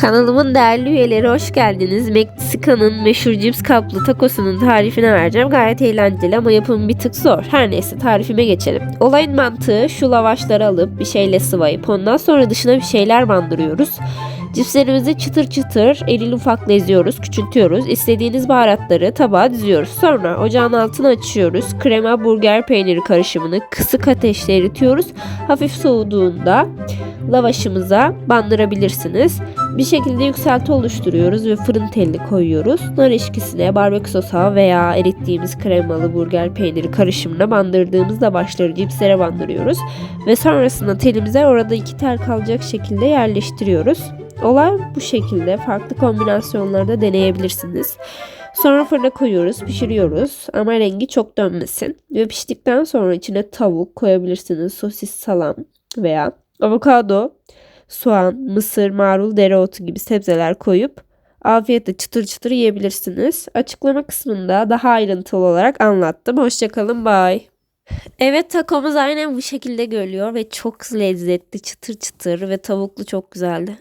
Kanalımın değerli üyeleri hoş geldiniz. Meksika'nın meşhur cips kaplı takosunun tarifini vereceğim. Gayet eğlenceli ama yapımı bir tık zor. Her neyse tarifime geçelim. Olayın mantığı şu lavaşları alıp bir şeyle sıvayıp ondan sonra dışına bir şeyler bandırıyoruz. Cipslerimizi çıtır çıtır eril ufakla eziyoruz, küçültüyoruz. İstediğiniz baharatları tabağa diziyoruz. Sonra ocağın altını açıyoruz. Krema burger peyniri karışımını kısık ateşte eritiyoruz. Hafif soğuduğunda lavaşımıza bandırabilirsiniz. Bir şekilde yükselti oluşturuyoruz ve fırın telli koyuyoruz. Nar eşkisine, barbekü sosa veya erittiğimiz kremalı burger peyniri karışımına bandırdığımız başları cipslere bandırıyoruz. Ve sonrasında telimize orada iki tel kalacak şekilde yerleştiriyoruz. Olay bu şekilde farklı kombinasyonlarda deneyebilirsiniz. Sonra fırına koyuyoruz, pişiriyoruz ama rengi çok dönmesin. Ve piştikten sonra içine tavuk koyabilirsiniz, sosis, salam veya avokado, soğan, mısır, marul, dereotu gibi sebzeler koyup afiyetle çıtır çıtır yiyebilirsiniz. Açıklama kısmında daha ayrıntılı olarak anlattım. Hoşçakalın, bye. Evet takomuz aynen bu şekilde görülüyor ve çok lezzetli, çıtır çıtır ve tavuklu çok güzeldi.